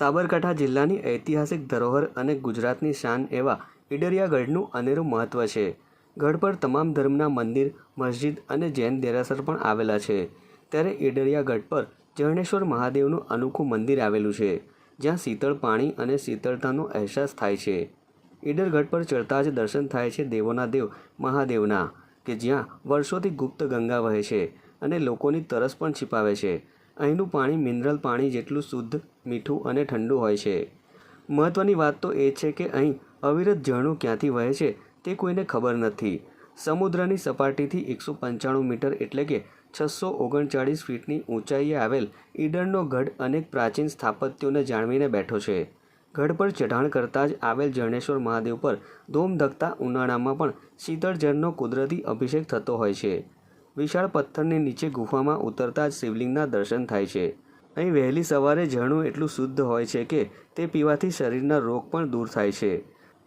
સાબરકાંઠા જિલ્લાની ઐતિહાસિક ધરોહર અને ગુજરાતની શાન એવા ઈડરિયા ગઢનું અનેરું મહત્ત્વ છે. ગઢ પર તમામ ધર્મના મંદિર, મસ્જિદ અને જૈન દેરાસર પણ આવેલા છે. ત્યારે ઈડરિયા ગઢ પર જરણેશ્વર મહાદેવનું અનોખું મંદિર આવેલું છે, જ્યાં શીતળ પાણી અને શીતળતાનો અહેસાસ થાય છે. ઈડરગઢ પર ચડતા જ દર્શન થાય છે દેવોના દેવ મહાદેવના, કે જ્યાં વર્ષોથી ગુપ્ત ગંગા વહે છે અને લોકોની તરસ પણ છિપાવે છે. અહીંનું પાણી મિનરલ પાણી જેટલું શુદ્ધ, મીઠું અને ઠંડુ હોય છે. મહત્ત્વની વાત તો એ છે કે અહીં અવિરત ઝરણું ક્યાંથી વહે છે તે કોઈને ખબર નથી. સમુદ્રની સપાટીથી એકસો પંચાણું મીટર એટલે કે છસો ઓગણચાળીસ ફીટની ઊંચાઈએ આવેલ ઈડરનો ગઢ અનેક પ્રાચીન સ્થાપત્યોને જાળવીને બેઠો છે. ગઢ પર ચઢાણ કરતાં જ આવેલ જરણેશ્વર મહાદેવ પર ધોમ ઉનાળામાં પણ શીતળ જળનો કુદરતી અભિષેક થતો હોય છે. વિશાળ પથ્થરની નીચે ગુફામાં ઉતરતા જ શિવલિંગના દર્શન થાય છે. અહીં વહેલી સવારે ઝરણું એટલું શુદ્ધ હોય છે કે તે પીવાથી શરીરના રોગ પણ દૂર થાય છે.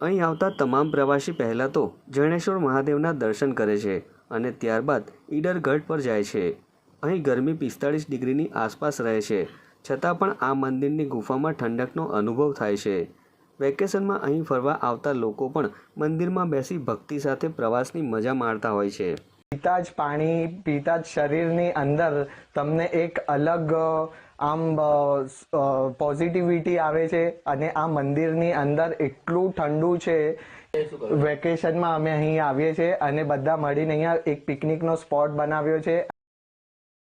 અહીં આવતા તમામ પ્રવાસી પહેલાં તો જણેશ્વર મહાદેવના દર્શન કરે છે અને ત્યારબાદ ઈડર ગઢ પર જાય છે. અહીં ગરમી પિસ્તાળીસ ડિગ્રીની આસપાસ રહે છે, છતાં પણ આ મંદિરની ગુફામાં ઠંડકનો અનુભવ થાય છે. વેકેશનમાં અહીં ફરવા આવતા લોકો પણ મંદિરમાં બેસી ભક્તિ સાથે પ્રવાસની મજા માણતા હોય છે. પીતા જ પાણી, પીતા જ શરીરની અંદર તમને એક અલગ, આમ પોઝિટિવિટી આવે છે અને આ મંદિરની અંદર એટલું ઠંડુ છે. વેકેશનમાં અમે અહીં આવીએ છીએ અને બધા મળીને અહીંયા એક પિકનિકનો સ્પોટ બનાવ્યો છે.